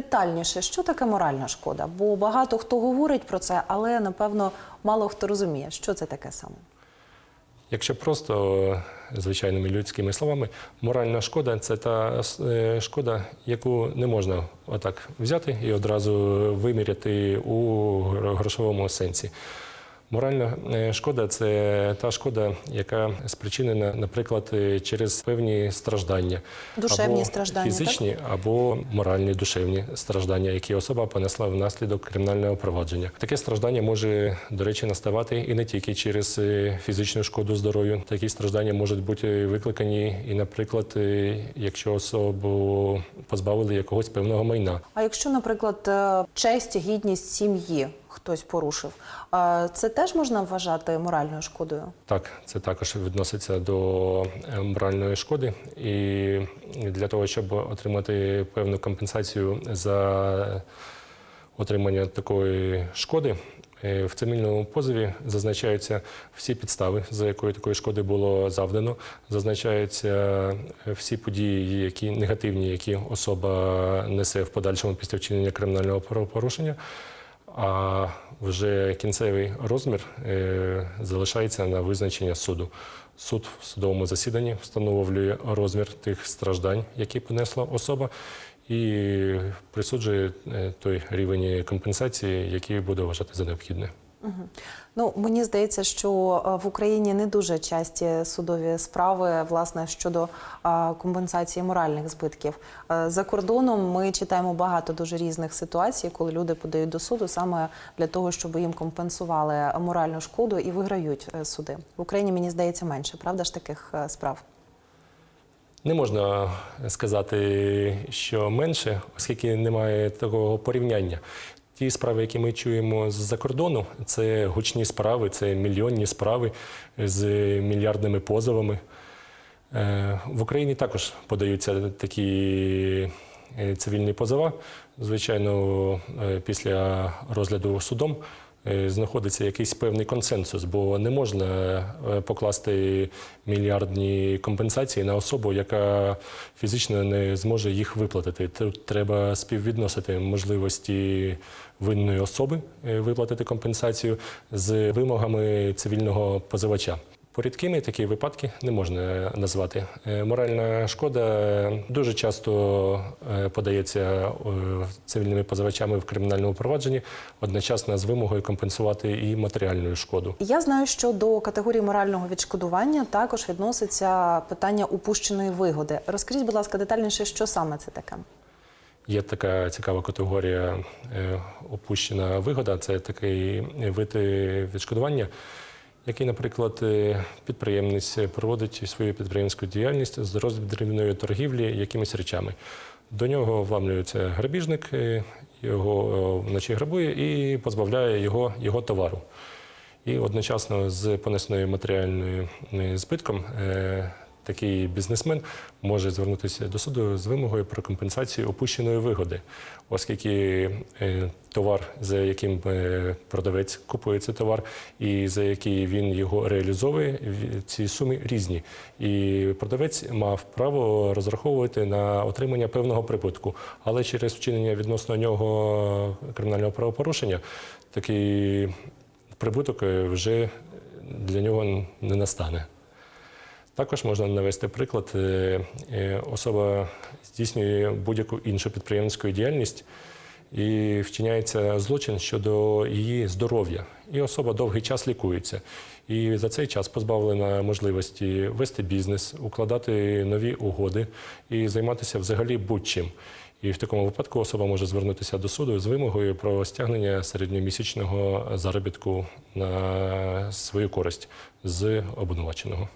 детальніше, що таке моральна шкода? Бо багато хто говорить про це, але напевно мало хто розуміє, що це таке саме. Якщо просто е, звичайними людськими словами, моральна шкода це та е, шкода, яку не можна отак взяти і одразу виміряти у грошовому сенсі. Моральна е, шкода це та шкода, яка спричинена, наприклад, е, через певні страждання, Душевні або страждання, фізичні, або моральні душевні страждання, які особа понесла внаслідок кримінального провадження. Таке страждання може, до речі, наставати і не тільки через е, фізичну шкоду здоров'ю. Такі страждання можуть бути викликані, і, наприклад, якщо особу позбавили якогось певного майна. А якщо, наприклад, честь, гідність сім'ї хтось порушив, це теж можна вважати моральною шкодою? Так, це також відноситься до е, моральної шкоди, і для того, щоб отримати певну компенсацію за отримання такої шкоди. е, В цивільному позові зазначаються всі підстави, за якою такої шкоди було завдано. Зазначаються е, всі події, які негативні, які особа несе в подальшому після вчинення кримінального правопорушення. А вже кінцевий розмір е, залишається на визначення суду. Суд в судовому засіданні встановлює розмір тих страждань, які понесла особа, і присуджує е, той рівень компенсації, який буде вважати за необхідне. Ну мені здається, що е, в Україні не дуже часті судові справи власне щодо е, компенсації моральних збитків. Е, За кордоном ми читаємо багато дуже різних ситуацій, коли люди подають до суду саме для того, щоб їм компенсували моральну шкоду і виграють суди. В Україні мені здається менше, правда ж таких справ? Не можна сказати, що менше, оскільки немає такого порівняння. Ті справи, які ми чуємо з-за кордону, це гучні справи, це мільйонні справи з мільярдними позовами. Е, В Україні також подаються такі е, цивільні позова. Звичайно, е, після розгляду судом знаходиться якийсь певний консенсус, бо не можна е, покласти мільярдні компенсації на особу, яка фізично не зможе їх виплатити. Тут треба співвідносити можливості винної особи е, виплатити компенсацію з вимогами цивільного позивача. Порідкими такі випадки не можна назвати. Е, Моральна шкода дуже часто е, подається е, цивільними позивачами в кримінальному провадженні, одночасно з вимогою компенсувати і матеріальну шкоду. Я знаю, що до категорії морального відшкодування також відноситься питання упущеної вигоди. Розкажіть, будь ласка, детальніше, що саме це таке? Є така цікава категорія е, опущена вигода. Це такий вид е, відшкодування, який, наприклад, е, підприємець проводить свою підприємську діяльність з роздрібної торгівлі якимись речами. До нього вламлюється грабіжник, е, його е, вночі грабує і позбавляє його, його товару. І одночасно з понесеною матеріальною збитком такий бізнесмен може звернутися до суду з вимогою про компенсацію опущеної вигоди, оскільки е, товар, за яким е, продавець купує цей товар, і за який він його реалізовує, ці суми різні. І продавець мав право розраховувати на отримання певного прибутку, але через вчинення відносно нього кримінального правопорушення такий прибуток е, вже для нього не настане. Також можна навести приклад. е, е, Особа здійснює будь-яку іншу підприємницьку діяльність і вчиняється злочин щодо її здоров'я. І особа довгий час лікується. І за цей час позбавлена можливості вести бізнес, укладати нові угоди і займатися взагалі будь-чим. І в такому випадку особа може звернутися до суду з вимогою про стягнення середньомісячного заробітку на свою користь з обвинуваченого.